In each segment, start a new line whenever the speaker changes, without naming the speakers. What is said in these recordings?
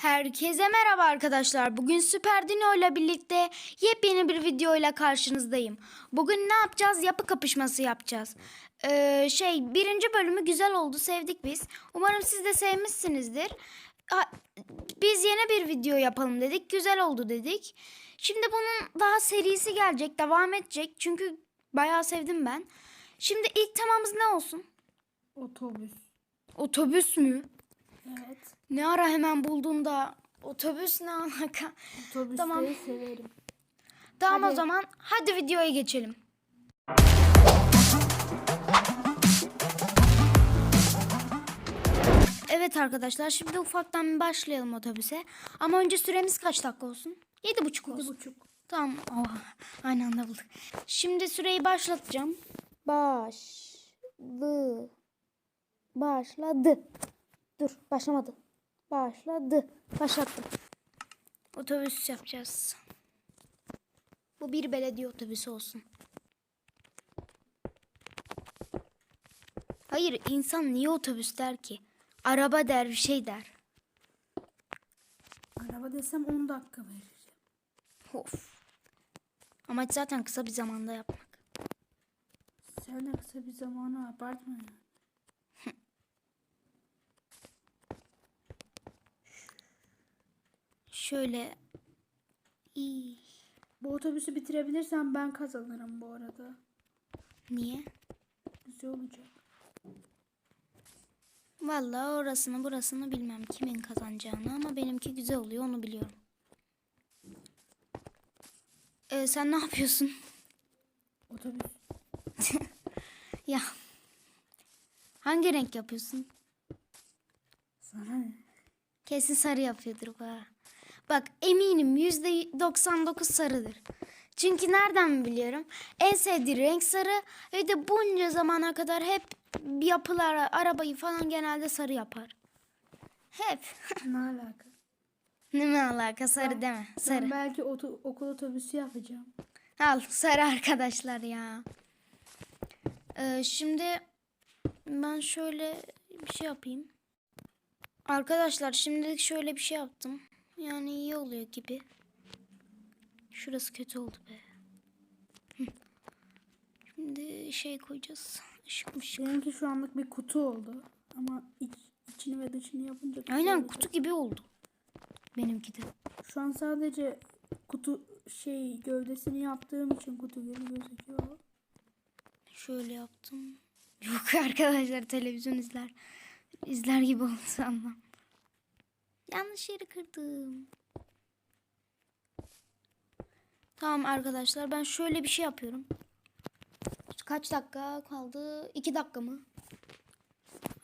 Herkese merhaba arkadaşlar. Bugün Süper Dino ile birlikte yepyeni bir video ile karşınızdayım. Bugün ne yapacağız? Yapı kapışması yapacağız. Ee, şey birinci bölümü güzel oldu. Sevdik biz. Umarım siz de sevmişsinizdir. Ha, biz yeni bir video yapalım dedik. Güzel oldu dedik. Şimdi bunun daha serisi gelecek. Devam edecek. Çünkü bayağı sevdim ben. Şimdi ilk temamız ne olsun?
Otobüs.
Otobüs mü?
Evet.
Ne ara hemen buldun da otobüs ne alaka?
Otobüsleri
Tamam.
severim.
Tamam o
Hadi.
zaman hadi videoya geçelim. Evet arkadaşlar şimdi ufaktan başlayalım otobüse. Ama önce süremiz kaç dakika olsun? Yedi buçuk olsun.
buçuk.
Tamam. Oh, aynı anda bulduk. Şimdi süreyi başlatacağım. Başlı. Başladı. Dur başlamadı. Başladı. Başlattım. Otobüs yapacağız. Bu bir belediye otobüsü olsun. Hayır insan niye otobüs der ki? Araba der bir şey der.
Araba desem 10 dakika vereceğim.
Of. Amaç zaten kısa bir zamanda yapmak.
Sen de kısa bir zamanı abartma ya.
Şöyle. İyi.
Bu otobüsü bitirebilirsem ben kazanırım bu arada.
Niye?
Güzel olacak.
Vallahi orasını burasını bilmem kimin kazanacağını ama benimki güzel oluyor onu biliyorum. Ee, sen ne yapıyorsun?
Otobüs.
Ya. Hangi renk yapıyorsun?
Sana ne?
Kesin sarı yapıyordur bu ha. Bak eminim yüzde 99 sarıdır. Çünkü nereden biliyorum? En sevdiği renk sarı ve de bunca zamana kadar hep yapılar, arabayı falan genelde sarı yapar. Hep.
Ne alaka?
ne mi alaka sarı deme. Sarı.
Ben belki oto- okul otobüsü yapacağım.
Al sarı arkadaşlar ya. Ee, şimdi ben şöyle bir şey yapayım. Arkadaşlar şimdilik şöyle bir şey yaptım. Yani iyi oluyor gibi. Şurası kötü oldu be. Şimdi şey koyacağız. Işık mışık.
Benimki şu anlık bir kutu oldu. Ama iç, içini ve dışını yapınca
Aynen
olacak.
kutu gibi oldu. Benimki de.
Şu an sadece kutu şey gövdesini yaptığım için kutu gibi gözüküyor.
Şöyle yaptım. Yok arkadaşlar televizyon izler. izler gibi oldu sandım. Yanlış yeri kırdım. Tamam arkadaşlar ben şöyle bir şey yapıyorum. Kaç dakika kaldı? 2 dakika mı?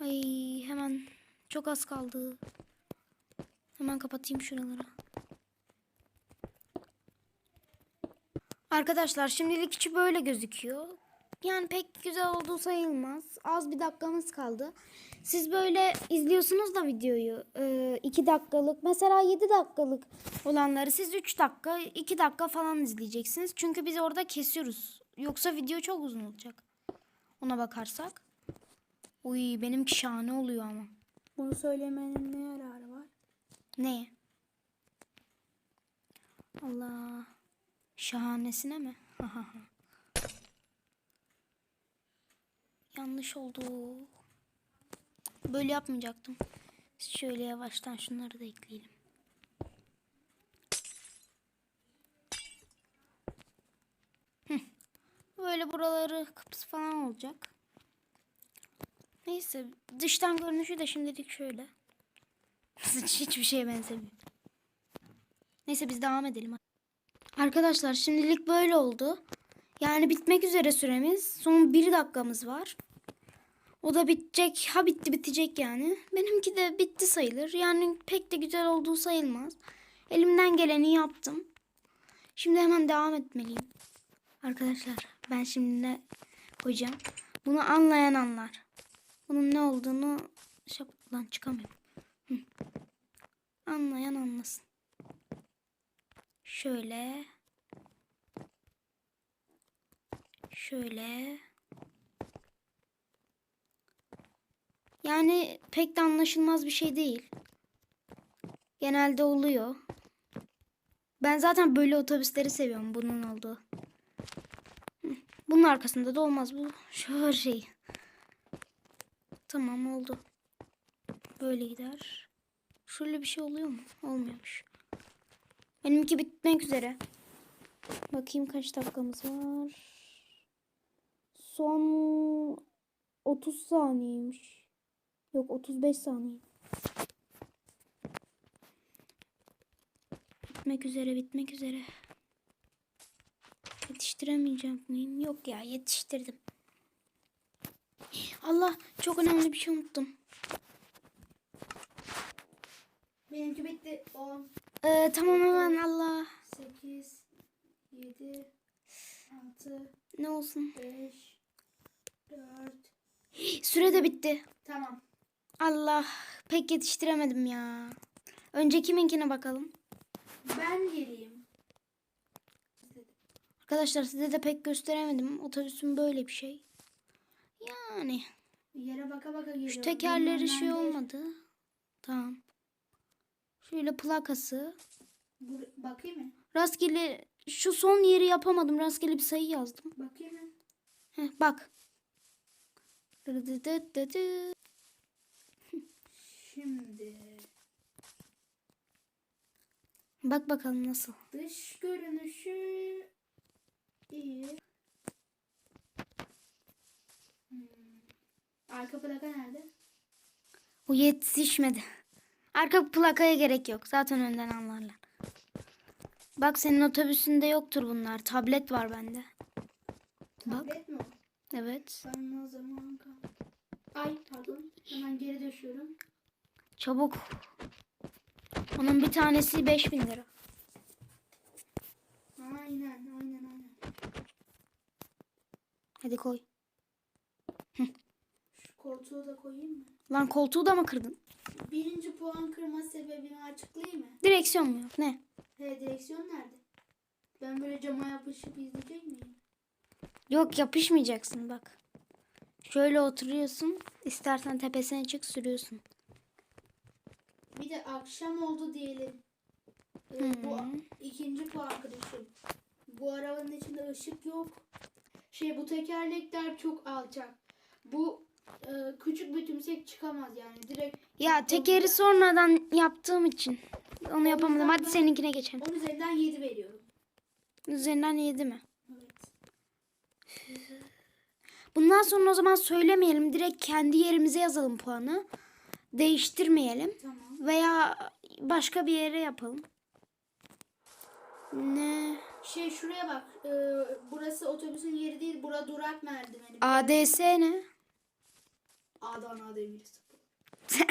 Ay hemen çok az kaldı. Hemen kapatayım şuraları. Arkadaşlar şimdilik içi böyle gözüküyor. Yani pek güzel olduğu sayılmaz. Az bir dakikamız kaldı. Siz böyle izliyorsunuz da videoyu. 2 dakikalık mesela 7 dakikalık olanları siz 3 dakika 2 dakika falan izleyeceksiniz. Çünkü biz orada kesiyoruz. Yoksa video çok uzun olacak. Ona bakarsak. Uy benimki şahane oluyor ama.
Bunu söylemenin ne yararı var?
Ne? Allah. Şahanesine mi? Yanlış oldu. Böyle yapmayacaktım. Şöyle yavaştan şunları da ekleyelim. Böyle buraları kapısı falan olacak. Neyse dıştan görünüşü de şimdilik şöyle. Hiçbir şeye benzemiyor. Neyse biz devam edelim. Arkadaşlar şimdilik böyle oldu. Yani bitmek üzere süremiz. Son bir dakikamız var. O da bitecek. Ha bitti bitecek yani. Benimki de bitti sayılır. Yani pek de güzel olduğu sayılmaz. Elimden geleni yaptım. Şimdi hemen devam etmeliyim. Arkadaşlar ben şimdi ne koyacağım? Bunu anlayan anlar. Bunun ne olduğunu şaplan çıkamıyorum. Hı. Anlayan anlasın. Şöyle. Şöyle. Yani pek de anlaşılmaz bir şey değil. Genelde oluyor. Ben zaten böyle otobüsleri seviyorum bunun olduğu. Bunun arkasında da olmaz bu şoför şey. Tamam oldu. Böyle gider. Şöyle bir şey oluyor mu? Olmuyormuş. Benimki bitmek üzere. Bakayım kaç dakikamız var. Son 30 saniyeymiş. Yok 35 saniye. Bitmek üzere, bitmek üzere. Yetiştiremeyecek miyim? Yok ya, yetiştirdim. Allah, çok önemli bir şey unuttum.
Benimki bitti. 10,
Ee, tamam hemen Allah.
8, 7, 6,
Ne olsun?
5, 4.
Süre de bitti.
Tamam.
Allah, pek yetiştiremedim ya. Önce kiminkine bakalım.
Ben geleyim.
Arkadaşlar size de pek gösteremedim. Otobüsün böyle bir şey. Yani
Yere baka baka geliyorum.
şu tekerleri şey olmadı. Tamam. Şöyle plakası.
Bur- bakayım mı?
Rastgele şu son yeri yapamadım. Rastgele bir sayı yazdım.
Bakayım mı?
Heh, bak. Dıdıdıdıdı.
Şimdi
Bak bakalım nasıl.
dış görünüşü iyi. Hmm. Arka plaka nerede?
O yetişmedi. Arka plakaya gerek yok. Zaten önden anlarlar. Bak senin otobüsünde yoktur bunlar. Tablet var bende. Bak.
Tablet mi o?
Evet.
Ben o zaman kal- Ay pardon. Hemen geri düşüyorum.
Çabuk. Onun bir tanesi 5000 lira.
Aynen aynen aynen.
Hadi koy.
Şu koltuğu da koyayım mı?
Lan koltuğu da mı kırdın?
Birinci puan kırma sebebini açıklayayım mı?
Direksiyon mu yok? Ne?
He direksiyon nerede? Ben böyle cama yapışıp izleyecek miyim?
Yok yapışmayacaksın bak. Şöyle oturuyorsun. İstersen tepesine çık sürüyorsun.
Bir de akşam oldu diyelim. Ee, bu ikinci puan kırışım. Bu arabanın içinde ışık yok. Şey bu tekerlekler çok alçak. Bu e, küçük bir tümsek çıkamaz yani. Direkt
Ya tekeri sonradan yaptığım için onu yapamadım. Hadi seninkine geçelim.
10 üzerinden 7 veriyorum.
Üzerinden 7 mi?
Evet.
Bundan sonra o zaman söylemeyelim. Direkt kendi yerimize yazalım puanı. Değiştirmeyelim.
Tamam.
Veya başka bir yere yapalım. Ne?
Şey şuraya bak. e, burası otobüsün yeri değil. Bura durak merdiveni.
ADS ne?
Adana Demirspor.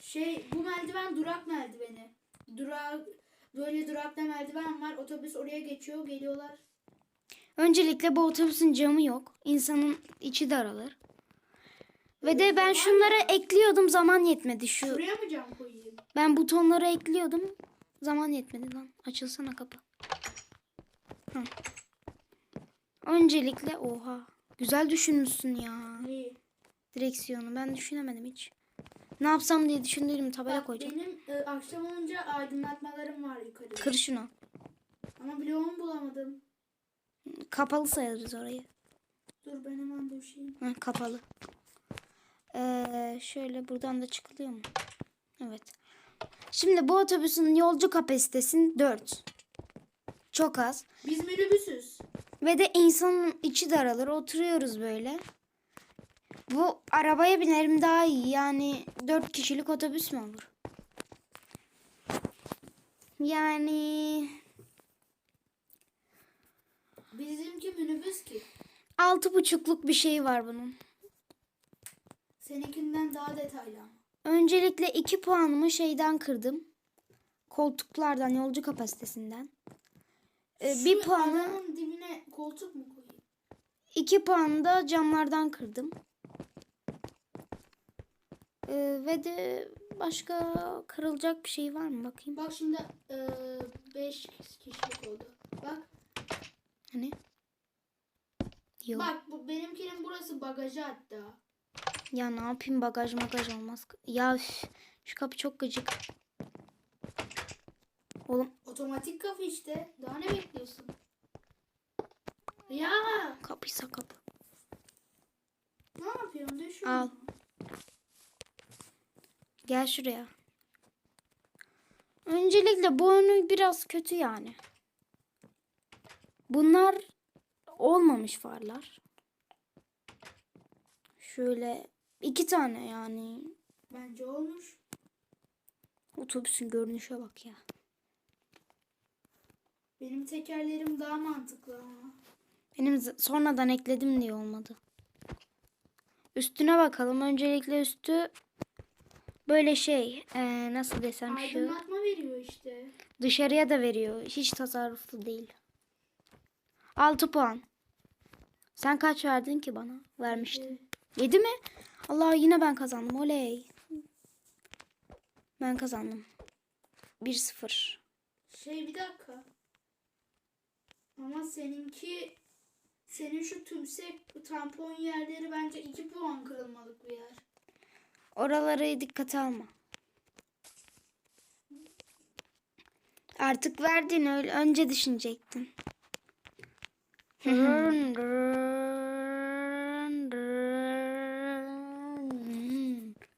şey bu merdiven durak merdiveni. Durak böyle durakta merdiven var. Otobüs oraya geçiyor. Geliyorlar.
Öncelikle bu otobüsün camı yok. İnsanın içi daralır. Ve de ben şunları ekliyordum zaman yetmedi. Şu
Şuraya mı cam koyayım?
ben butonları ekliyordum. Zaman yetmedi lan. Açılsana kapı. Hı. Öncelikle oha. Güzel düşünmüşsün ya.
İyi.
Direksiyonu ben düşünemedim hiç. Ne yapsam diye düşündüğüm tabela
Bak,
koyacağım.
benim e, akşam olunca aydınlatmalarım var yukarıda.
Kır şunu.
Ama bloğumu bulamadım.
Kapalı sayarız orayı.
Dur ben hemen düşeyim.
Hı, kapalı. Ee, şöyle buradan da çıkılıyor mu? Evet. Şimdi bu otobüsün yolcu kapasitesi 4. Çok az.
Biz minibüsüz.
Ve de insanın içi daralır. Oturuyoruz böyle. Bu arabaya binerim daha iyi. Yani 4 kişilik otobüs mü olur? Yani
Bizimki minibüs ki.
altı buçukluk bir şey var bunun.
Seninkinden daha detaylı ama.
Öncelikle 2 puanımı şeyden kırdım. Koltuklardan, yolcu kapasitesinden. Ee, bir
Şu
puanı,
arabanın dibine koltuk mu koyayım?
2 puanı da camlardan kırdım. Ee, ve de başka kırılacak bir şey var mı bakayım.
Bak şimdi 5 kişilik oldu. Bak
Hani? Yok.
bak bu benimkinin burası bagajı hatta.
Ya ne yapayım bagaj magaj olmaz. Ya üf, şu kapı çok gıcık. Oğlum
Otomatik kapı işte. Daha ne bekliyorsun? Ya
kapıysa kapı.
ne yapıyorsun? Düşün.
Al. Gel şuraya. Öncelikle bu önü biraz kötü yani. Bunlar olmamış farlar. Şöyle iki tane yani.
Bence olmuş.
Otobüsün görünüşe bak ya.
Benim tekerlerim daha mantıklı ama.
Benim sonradan ekledim diye olmadı. Üstüne bakalım. Öncelikle üstü böyle şey eee, nasıl desem şu
Aydınlatma veriyor işte.
dışarıya da veriyor. Hiç tasarruflu değil. 6 puan. Sen kaç verdin ki bana? Vermiştin. 7 mi? Allah yine ben kazandım. Oley. Ben kazandım. 1-0.
Şey bir dakika. Ama seninki senin şu tümsek tampon yerleri bence 2 puan kırılmalık bir yer.
Oraları dikkate alma. Artık verdin öyle önce düşünecektin.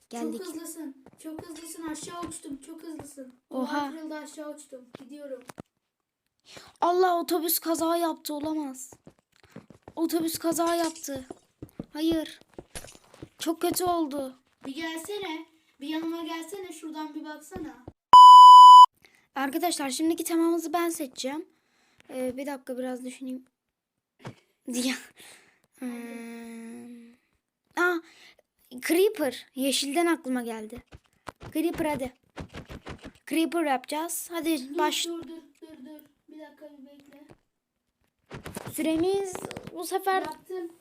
Geldik.
Çok hızlısın. Çok hızlısın. Aşağı uçtum. Çok hızlısın.
Oha.
Kırıldı aşağı uçtum. Gidiyorum.
Allah otobüs kaza yaptı olamaz. Otobüs kaza yaptı. Hayır. Çok kötü oldu.
Bir gelsene. Bir yanıma gelsene. Şuradan bir baksana.
Arkadaşlar şimdiki temamızı ben seçeceğim. Ee, bir dakika biraz düşüneyim. Diye. Hmm. Aa, Creeper. Yeşilden aklıma geldi. Creeper hadi. Creeper yapacağız. Hadi
Dur,
baş.
Dur dur dur dur. Bir dakika bir bekle.
Süremiz bu sefer
Yaptım.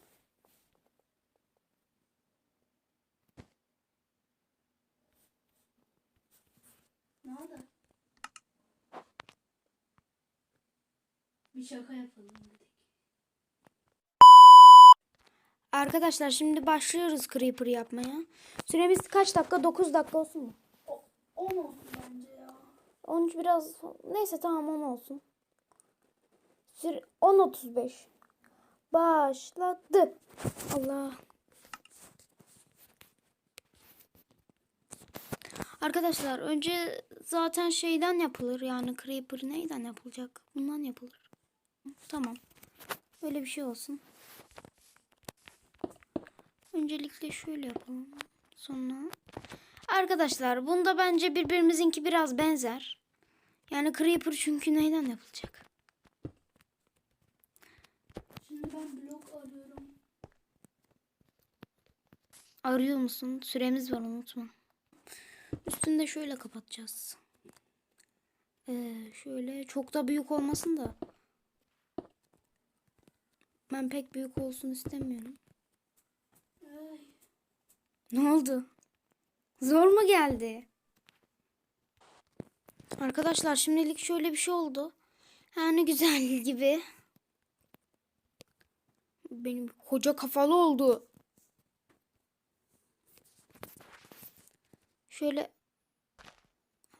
Ne oldu? Bir şaka yapalım dedik.
Arkadaşlar şimdi başlıyoruz Creeper yapmaya. Süremiz kaç dakika? 9 dakika olsun mu?
O, 10 olsun bence ya.
13 biraz neyse tamam 10 olsun. Süre 10.35. Başladı. Allah. Arkadaşlar önce zaten şeyden yapılır yani Creeper neyden yapılacak? Bundan yapılır. Tamam. Öyle bir şey olsun. Öncelikle şöyle yapalım. Sonra Arkadaşlar bunda bence birbirimizinki biraz benzer. Yani Creeper çünkü neyden yapılacak?
Şimdi ben blok arıyorum.
Arıyor musun? Süremiz var unutma. Üstünde de şöyle kapatacağız. Ee, şöyle çok da büyük olmasın da. Ben pek büyük olsun istemiyorum. Ne oldu? Zor mu geldi? Arkadaşlar şimdilik şöyle bir şey oldu. Yani güzel gibi. Benim koca kafalı oldu. Şöyle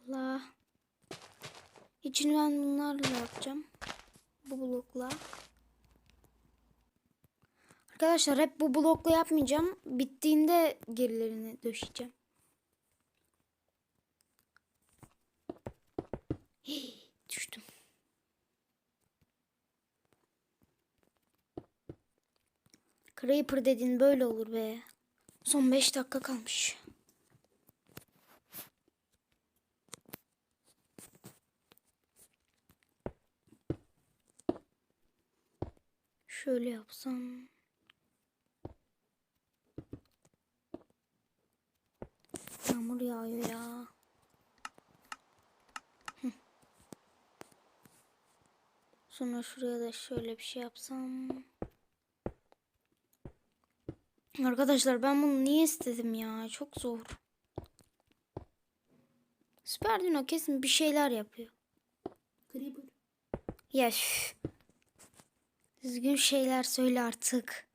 Allah. İçini ben bunlarla yapacağım. Bu blokla. Arkadaşlar hep bu blokla yapmayacağım. Bittiğinde gerilerini döşeyeceğim. Hii, düştüm. Creeper dediğin böyle olur be. Son 5 dakika kalmış. Şöyle yapsam. Yağmur yağıyor ya. Sonra şuraya da şöyle bir şey yapsam. Arkadaşlar ben bunu niye istedim ya? Çok zor. Süper Dino kesin bir şeyler yapıyor.
Creeper.
Ya üf. Düzgün şeyler söyle artık.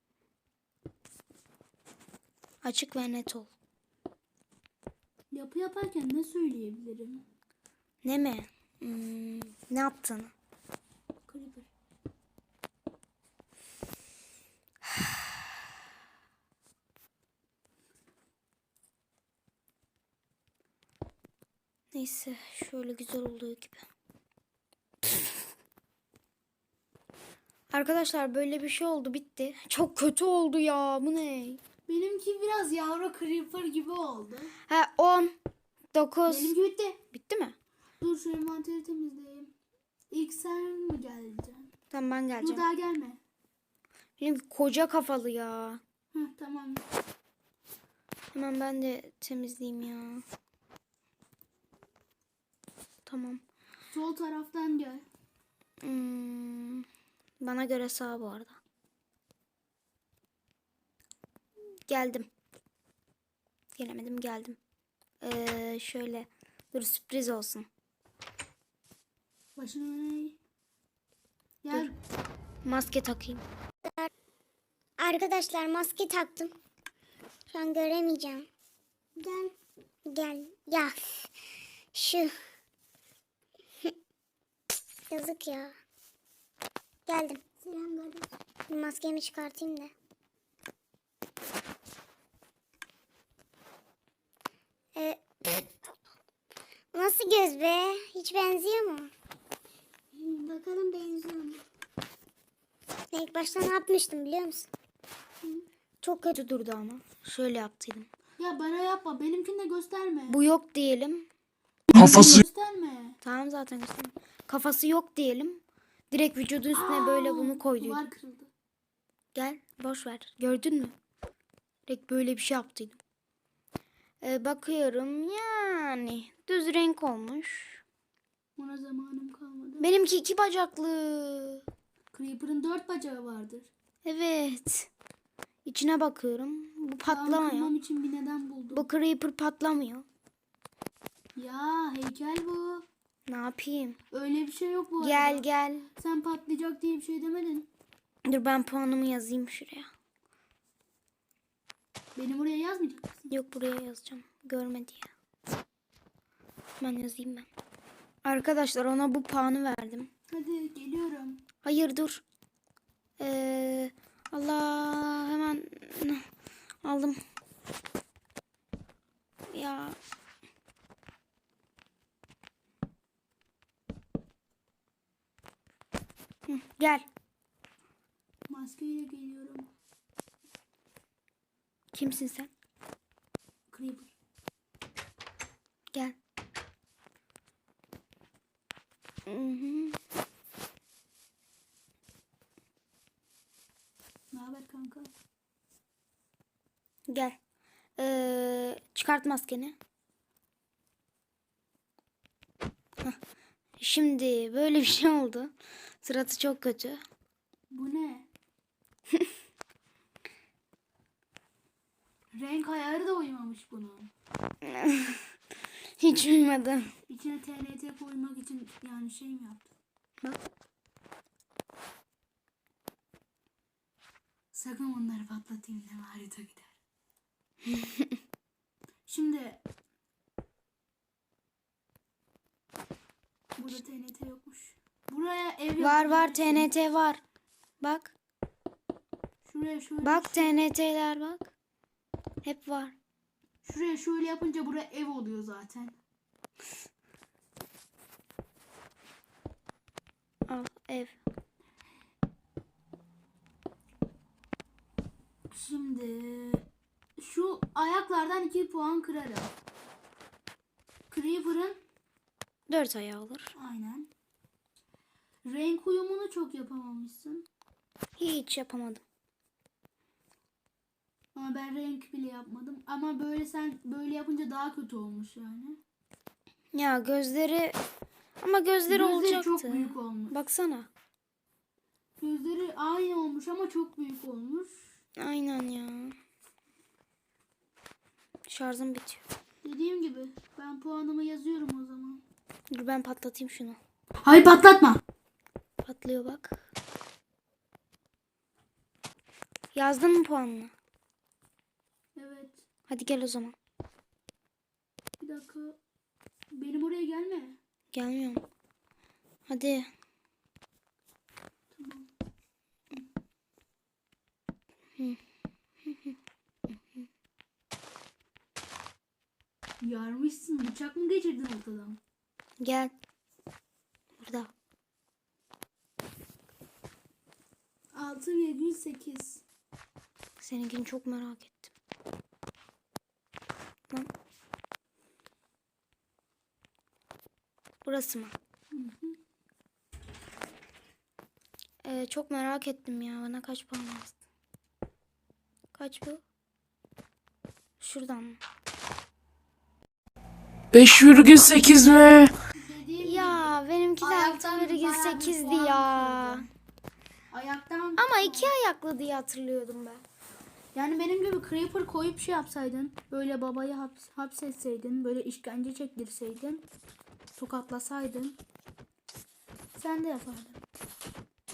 Açık ve net ol.
Yapı yaparken ne söyleyebilirim?
Ne mi? Hmm, ne yaptın?
Creeper.
Neyse şöyle güzel olduğu gibi. Arkadaşlar böyle bir şey oldu bitti. Çok kötü oldu ya bu ne?
Benimki biraz yavru creeper gibi oldu.
Ha 10 9
Benimki bitti.
bitti mi?
Dur şu envanteri temizleyeyim. İlk sen mi geleceksin?
Tamam ben
Dur
geleceğim.
daha gelme.
Benim koca kafalı ya.
Heh, tamam.
Hemen ben de temizleyeyim ya. Tamam.
Sol taraftan gel.
Hmm, bana göre sağ bu arada. Geldim. Gelemedim geldim. Ee, şöyle. Dur sürpriz olsun.
Başına eğ. Gel.
Maske takayım.
Arkadaşlar maske taktım. Şu an göremeyeceğim. Gel. Gel. Ya. Şu. Yazık ya. Geldim. Selam kardeş. Maskemi çıkartayım da. Nasıl göz be? Hiç benziyor mu? Bakalım benziyor mu? İlk başta ne yapmıştım biliyor musun?
Çok kötü durdu ama. Şöyle yaptıydım.
Ya bana yapma. Benimkini de gösterme.
Bu yok diyelim.
Kafası. Gösterme.
Tamam zaten göstereyim. Kafası yok diyelim. Direkt vücudun üstüne böyle bunu koyduydum. Gel boş ver. Gördün mü? Direkt böyle bir şey yaptıydım. Ee, bakıyorum yani düz renk olmuş.
Ona zamanım kalmadı.
Benimki iki bacaklı.
Creeper'ın dört bacağı vardır.
Evet. İçine bakıyorum. Bu
Tamam,
patlamıyor.
kırmam için bir neden buldum.
Bu creeper patlamıyor.
Ya heykel bu.
Ne yapayım?
Öyle bir şey yok bu
Gel
arada.
gel.
Sen patlayacak diye bir şey demedin.
Dur ben puanımı yazayım şuraya.
Benim oraya yazmayacak mısın?
Yok buraya yazacağım. Görme diye. Ben yazayım ben. Arkadaşlar ona bu puanı verdim.
Hadi geliyorum.
Hayır dur. Ee, Allah hemen aldım. Ya. Hı, gel.
Maskeyle geliyorum.
Kimsin sen?
Creeper.
Gel. Hı hı.
Ne haber kanka?
Gel. Ee, çıkart maskeni. Hah. Şimdi böyle bir şey oldu. Suratı çok kötü.
Bu ne? Renk ayarı da uymamış bunun.
Hiç uymadı.
İçine TNT koymak için yani şey mi yaptın?
Bak.
Sakın onları patlatayım deme harita gider. Şimdi Burada TNT yokmuş. Buraya ev
Var var TNT var. Bak.
Şuraya şöyle
Bak TNT'ler bak. Hep var.
şuraya şöyle yapınca buraya ev oluyor zaten.
Al ev.
Şimdi şu ayaklardan 2 puan kırarım. Creeper'ın
Dört ayağı olur.
aynen. Renk uyumunu çok yapamamışsın.
Hiç yapamadım.
Ama ben renk bile yapmadım. Ama böyle sen böyle yapınca daha kötü olmuş yani.
Ya gözleri ama gözleri,
Gözleri
olacaktı.
çok büyük olmuş.
Baksana.
Gözleri aynı olmuş ama çok büyük olmuş.
Aynen ya. Şarjım bitiyor.
Dediğim gibi ben puanımı yazıyorum o zaman.
Dur ben patlatayım şunu.
Hayır patlatma.
Patlıyor bak. Yazdın mı puanını? Hadi gel o zaman.
Bir dakika. Benim oraya gelme.
Gelmiyorum. Hadi.
Yarmışsın. Bıçak mı geçirdin ortadan?
Gel. Burada.
6,8.
Seninkini çok merak ettim. Burası mı? Ee, çok merak ettim ya. Bana kaç puan yazdın? Kaç bu? Şuradan mı?
5,8 mi?
Ya benimki de
Ayaktan bayağı bir
6,8'di
puan
ya.
ayaktan
Ama iki ayaklı diye hatırlıyordum ben.
Yani benim gibi creeper koyup şey yapsaydın. Böyle babayı haps, hapsetseydin. Böyle işkence çektirseydin. Tokatlasaydın. Sen de yapardın.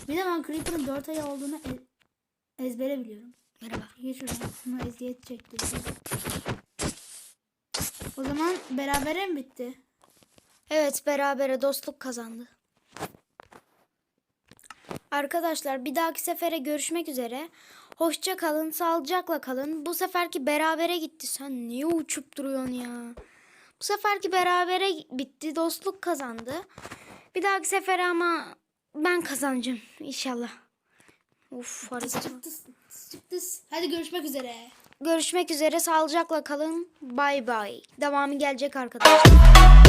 Bir de ben creeper'ın 4 ayağı olduğunu e- ezbere biliyorum.
Merhaba.
Geç şuradan. Şuna eziyet çektirdim. O zaman berabere mi bitti?
Evet berabere dostluk kazandı. Arkadaşlar bir dahaki sefere görüşmek üzere. Hoşça kalın, sağlıcakla kalın. Bu seferki berabere gitti. Sen niye uçup duruyorsun ya? Bu seferki berabere bitti. Dostluk kazandı. Bir dahaki sefere ama ben kazanacağım inşallah. Uf harika.
Tıs. Hadi görüşmek üzere.
Görüşmek üzere. Sağlıcakla kalın. Bay bay. Devamı gelecek arkadaşlar.